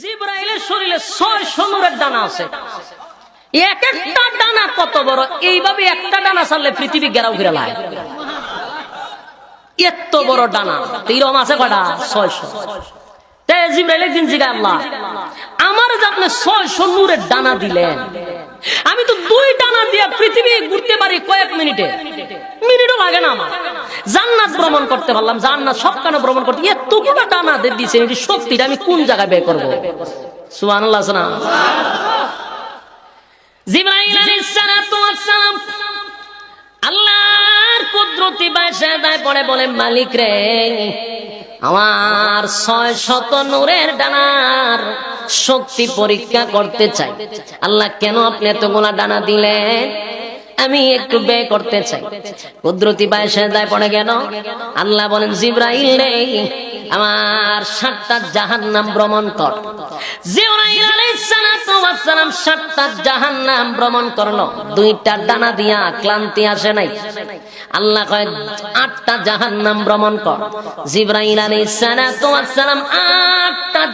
জিব্রাইলের শরীরে ছয় সোনরের দানা আছে। এক একটা ডানা কত বড়? এইভাবে একটা ডানা ছাড়লে পৃথিবী গেরাও ঘিরে এত বড় ডানা আছে কটা ছয়শো। আমার ডানা দিলেন, আমি তো দুই ডানা দিয়ে পৃথিবী ঘুরতে পারি কয়েক মিনিটে। মিনিটও লাগে না আমার। জান্নাত ভ্রমণ করতে পারলাম, জান্নাত সবখানে ভ্রমণ করতে এতগুলো ডানা দিয়ে দিয়েছে এটি শক্তিটা আমি কোন জায়গায় ব্যয় করব? আল্লাহর কুদরতি বলে, মালিক রে, আমার ছয় শত নূরের ডানার শক্তি পরীক্ষা করতে চাই। আল্লাহ কেন আপনি এতগুলা ডানা দিলেন? আমি একটু ব্যয় করতে চাই। কুদরতি বাসায় দায় পড়ে গেল আল্লাহ বলেন, জিব্রাইল রে, আমার সাতটা জাহান্নাম ভ্রমণ কর। করল। দুইটা ডানা দিয়া ক্লান্তি নাই। আল্লাহ আটটা জাহান্নাম ভ্রমণ কর। আটটা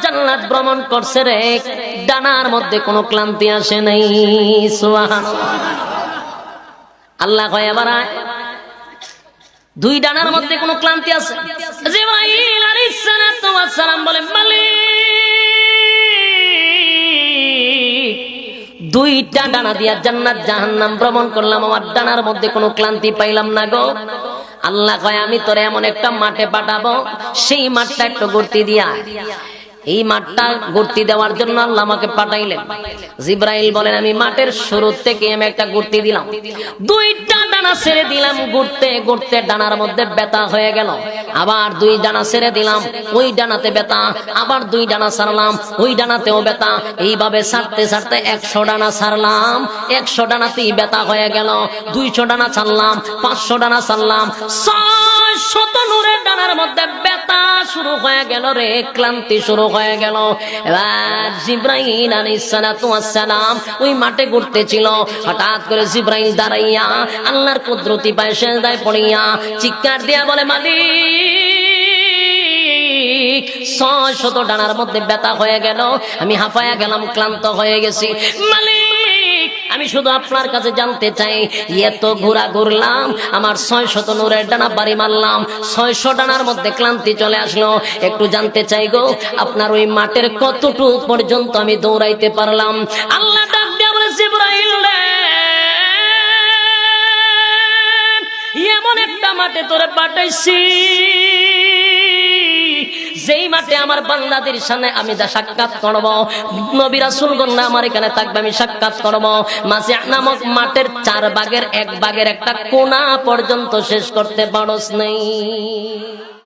করছে রে। ডানার মধ্যে কোনো ক্লান্তি আসে নাই। সুবহানাল্লাহ। আল্লাহ কয় আবার দুই ডানার মধ্যে কোনো ক্লান্তি আছে? দুইটা ডানা দিয়া জান্নাত, জাহান্নাম ভ্রমণ করলাম, আমার ডানার মধ্যে কোনো ক্লান্তি পাইলাম না গো। আল্লাহ কয়, আমি তোরে এমন একটা মাঠে পাঠাবো, সেই মাঠটা একটু গর্তি দিয়া। এই মাঠটা গর্তি দেওয়ার জন্য আল্লাহ আমাকে পাঠাইলেন। জিব্রাইল বলেন, আমি মাঠের শুরু থেকে আমি একটা গর্তি দিলাম। দুইটা ডানা ছেড়ে দিলাম, ঘুরতে ঘুরতে ডানার মধ্যে ব্যথা হয়ে গেল। আবার দুই ডানা ছেড়ে দিলাম, ওই ডানাতে ব্যথা, আবার দুই ডানা ছাড়লাম, ওই ডানাতেও ব্যথা। এইভাবে ছাড়তে সারতে একশো ডানা ছাড়লাম, একশো ডানাতেই ব্যথা হয়ে গেল। দুইশো ডানা ছাড়লাম, পাঁচশো ডানা ছাড়লাম ছয় শত নূরের ডানার মধ্যে ব্যথা শুরু হয়ে গেল রে, ক্লান্তি শুরু হয়ে গেল। এবার ওয়াস সালাম ওই মাঠে ঘুরতেছিল। হঠাৎ করে জিব্রাইল দাঁড়াইয়া আল্লাহর কুদরতি পায়ে সেজদায় পড়িয়া চিৎকার দিয়া বলে, মালিক, ছয় শত ডানার মধ্যে ব্যথা হয়ে গেল। আমি হাঁপায়া গেলাম, ক্লান্ত হয়ে গেছি। মালিক আমি শুধু আপনার কাছে জানতে চাই, এত ঘোরা ঘুরলাম, আমার ছয় শত নূরের ডানা বাড়ি মারলাম, ছয়শো ডানার মধ্যে ক্লান্তি চলে আসলো। একটু জানতে চাই গো, আপনার ওই মাঠের কতটুকু পর্যন্ত আমি দৌড়াইতে পারলাম? আল্লাহ এমন একটা মাঠে তোরে পাঠাইছি। যেই মাঠে আমার বাংলাদের সামনে আমি যা সাক্ষাৎ করব, নবী রাসূলগণ আমার এখানে থাকবে, আমি সাক্ষাৎ করব। মাঝে নামক মাঠের চার ভাগের এক ভাগের একটা কোনা পর্যন্ত শেষ করতে পারস নেই।